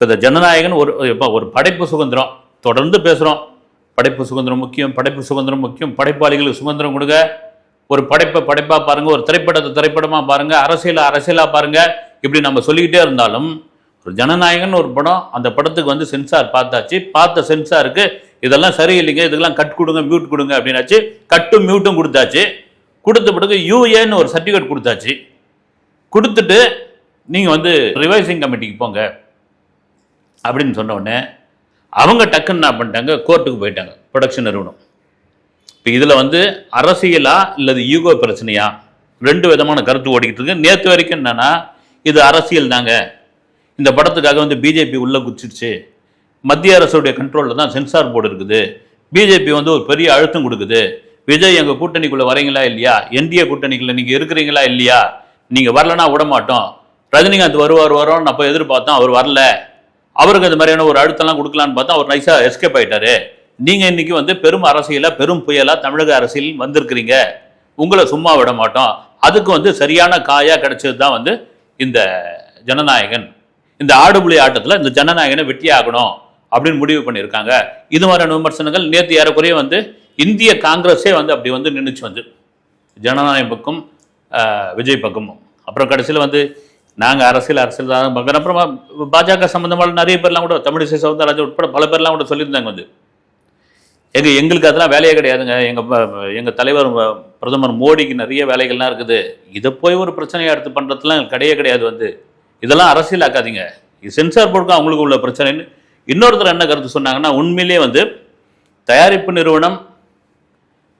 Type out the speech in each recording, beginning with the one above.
இப்போ இந்த ஜனநாயகன் ஒரு இப்போ ஒரு படைப்பு சுதந்திரம். தொடர்ந்து பேசுகிறோம் படைப்பு சுதந்திரம் முக்கியம் படைப்பு சுதந்திரம் முக்கியம். படைப்பாளிகளுக்கு சுதந்திரம் கொடுங்க. ஒரு படைப்பை படைப்பாக பாருங்கள் ஒரு திரைப்படத்தை திரைப்படமாக பாருங்கள் அரசியலை அரசியலாக பாருங்கள் இப்படி நம்ம சொல்லிக்கிட்டே இருந்தாலும் ஒரு ஜனநாயகன் ஒரு படம் அந்த படத்துக்கு வந்து சென்சார் பார்த்தாச்சு. பார்த்த சென்சாருக்கு இதெல்லாம் சரியில்லைங்க இதுக்கெல்லாம் கட் கொடுங்க மியூட் கொடுங்க அப்படின்னாச்சு. கட்டும் மியூட்டும் கொடுத்தாச்சு. கொடுத்த பிறகு யூஏன்னு ஒரு சர்டிஃபிகேட் கொடுத்தாச்சு. கொடுத்துட்டு நீங்கள் வந்து ரிவைசிங் கமிட்டிக்கு போங்க. அப்படின்னு சொன்ன உடனே அவங்க டக்குன்னு என்ன பண்ணிட்டாங்க கோர்ட்டுக்கு போயிட்டாங்க ப்ரொடக்ஷன் நிறுவனம். இப்போ இதில் வந்து அரசியலா இல்லது ஈகோ பிரச்சனையா? ரெண்டு விதமான கருத்து ஓடிக்கிட்டு இருக்கு. நேற்று வரைக்கும் என்னன்னா இது அரசியல் தாங்க. இந்த படத்துக்காக வந்து பிஜேபி உள்ளே குச்சிடுச்சு மத்திய அரசுடைய கண்ட்ரோலில் தான் சென்சார் போர்டு இருக்குது. பிஜேபி வந்து ஒரு பெரிய அழுத்தம் கொடுக்குது. விஜய் எங்கள் கூட்டணிக்குள்ளே வரீங்களா இல்லையா? என்டிஏ கூட்டணிக்குள்ளே நீங்கள் இருக்கிறீங்களா இல்லையா? நீங்கள் வரலனா விட மாட்டோம் ரஜினிகாந்த் வருவார் வரோன்னு அப்போ எதிர்பார்த்தோம் அவர் வரல. அவருக்கு அது மாதிரியான ஒரு அழுத்தம்லாம் கொடுக்கலான்னு பார்த்தா அவர் நைஸாக எஸ்கேப் ஆயிட்டாரு. நீங்கள் இன்னைக்கு வந்து பெரும் அரசியலாக பெரும் புயலாக தமிழக அரசியல் வந்திருக்கிறீங்க. உங்களை சும்மா விட மாட்டோம். அதுக்கு வந்து சரியான காயாக கிடைச்சது தான் வந்து இந்த ஜனநாயகன். இந்த ஆடுபுலி ஆட்டத்தில் இந்த ஜனநாயகனை வெட்டி ஆகணும் அப்படின்னு முடிவு பண்ணியிருக்காங்க. இது மாதிரியான விமர்சனங்கள் நேற்று ஏறக்குறைய வந்து இந்திய காங்கிரஸே வந்து அப்படி வந்து நின்றுச்சு வந்து. ஜனநாயக பக்கம் விஜய் பக்கமும். அப்புறம் கடைசியில் வந்து நாங்கள் அரசியல் அரசியல் தான். பார்க்குறோம் அப்புறமா பாஜக சம்மந்தமான நிறைய பேர்லாம் கூட தமிழிசை சவுந்தரராஜன் உட்பட பல பேர்லாம் கூட சொல்லியிருந்தாங்க வந்து. எங்கள் எங்களுக்கு அதெல்லாம் வேலையே கிடையாதுங்க. எங்கள் எங்கள் தலைவர் பிரதமர் மோடிக்கு நிறைய வேலைகள்லாம் இருக்குது. இதை போய் ஒரு பிரச்சனையா எடுத்து பண்ணுறதுலாம் கிடையவே கிடையாது வந்து. இதெல்லாம் அரசியலாக்காதீங்க இது சென்சார் போர்டுக்கும் அவங்களுக்கு உள்ள பிரச்சனைன்னு இன்னொருத்தர் என்ன கருத்து சொன்னாங்கன்னா உண்மையிலேயே வந்து தயாரிப்பு நிறுவனம்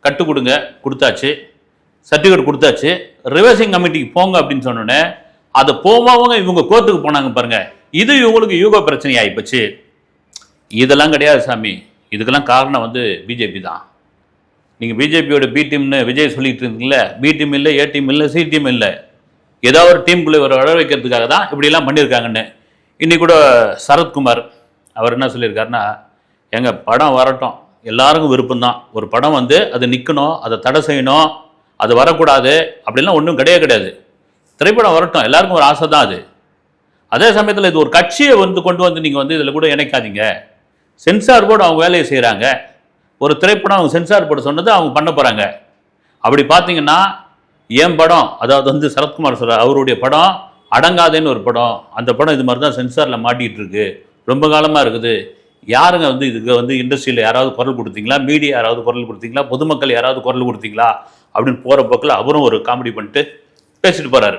கட்டு கொடுங்க கொடுத்தாச்சு. சர்டிஃபிகேட் கொடுத்தாச்சு. ரிவர்சிங் கமிட்டிக்கு போங்க அப்படின்னு சொன்னோன்னே அதை போவாங்க இவங்க கோர்ட்டுக்கு போனாங்க பாருங்க. இது இவங்களுக்கு யூகோ பிரச்சனை ஆயிப்போச்சு இதெல்லாம் கிடையாது சாமி. இதுக்கெல்லாம் காரணம் வந்து பிஜேபி தான். நீங்கள் பிஜேபியோட பி டீம்னு விஜய் சொல்லிட்டு இருந்தீங்களே பி டீம் இல்லை ஏ டீம் இல்லை சி டீம் இல்லை. ஏதோ ஒரு டீமுக்குள்ளே ஒரு வர வைக்கிறதுக்காக தான் இப்படிலாம் பண்ணியிருக்காங்கன்னு. இன்னைக்கு கூட சரத்குமார் அவர் என்ன சொல்லியிருக்காருன்னா எங்கள் படம் வரட்டும். எல்லாருக்கும் விருப்பம்தான். ஒரு படம் வந்து அது நிற்கணும் அதை தடை செய்யணும் அது வரக்கூடாது. அப்படிலாம் ஒன்றும் கிடையவே கிடையாது. திரைப்படம் வரட்டும். எல்லாருக்கும் ஒரு ஆசை தான் அது. அதே சமயத்தில் இது ஒரு கட்சியை வந்து கொண்டு வந்து நீங்கள் வந்து இதில் கூட இணைக்காதீங்க. சென்சார் போர்டு அவங்க வேலையை செய்கிறாங்க ஒரு திரைப்படம் அவங்க சென்சார் போர்டு சொன்னது அவங்க பண்ண போகிறாங்க அப்படி பார்த்தீங்கன்னா என் படம் அதாவது வந்து சரத்குமார் சொல்கிறார் அவருடைய படம் அடங்காதேன்னு ஒரு படம். அந்த படம் இது மாதிரி தான் சென்சாரில் மாட்டிகிட்டு இருக்கு. ரொம்ப காலமாக இருக்குது. யாருங்க வந்து இதுக்கு வந்து இண்டஸ்ட்ரியில் யாராவது குரல் கொடுத்தீங்களா? மீடியா யாராவது குரல் கொடுத்தீங்களா? பொதுமக்கள் யாராவது குரல் கொடுத்தீங்களா? அப்படின்னு போகிற போக்கில் அவரும் ஒரு காமெடி பண்ணிட்டு பேசிட்டு போகிறாரு